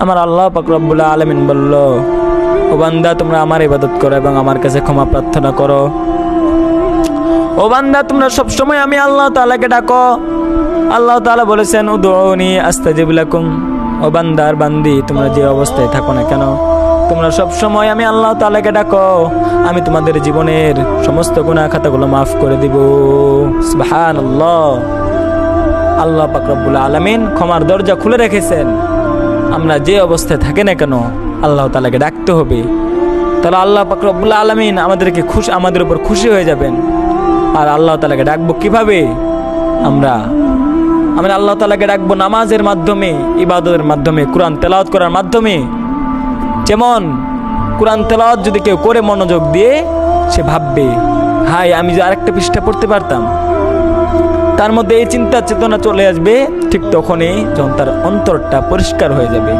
আমার আল্লাহ পাকরবুল্লাহ আলমিন বলল, ও বান্দা, তোমরা আমার ইবাদত করো এবং আমার কাছে ক্ষমা প্রার্থনা করো। ও বান্দা, তোমরা সবসময় আমি আল্লাহ তাআলাকে ডাকো। আল্লাহ তাআলা বলেছেন উদৌনি আস্তাজিব লাকুম। ও বান্দার বান্দি, তোমরা যে অবস্থায় থাকো না কেন? তোমরা সব সময় আমি আল্লাহ তাআলাকে ডাকো। আমি তোমাদের জীবনের সমস্ত গুনাহ খাতাগুলো মাফ করে দিব। সুবহানাল্লাহ। আল্লাহ পাক রব্বুল আলামিন ক্ষমার দরজা খুলে রেখেছেন। আমরা যে অবস্থায় থাকি না কেন, আল্লাহ তালাকে ডাকতে হবে। তাহলে আল্লাহ পাক রব্বুল আলামিন আমাদেরকে খুশি, আমাদের উপর খুশি হয়ে যাবেন। আর আল্লাহ তালাকে ডাকবো কীভাবে? আমরা আমরা আল্লাহ তালাকে ডাকবো নামাজের মাধ্যমে, ইবাদতের মাধ্যমে, কোরআন তেলাওয়াত করার মাধ্যমে। যেমন, কোরআন তেলাওয়াত যদি কেউ করে মনোযোগ দিয়ে, সে ভাববে হাই আমি যে আরেকটা পৃষ্ঠা পড়তে পারতাম। তার মধ্যে এই চিন্তা চেতনা চলে আসবে, ঠিক তখনই যখন তার অন্তরটা পরিষ্কার হয়ে যাবে।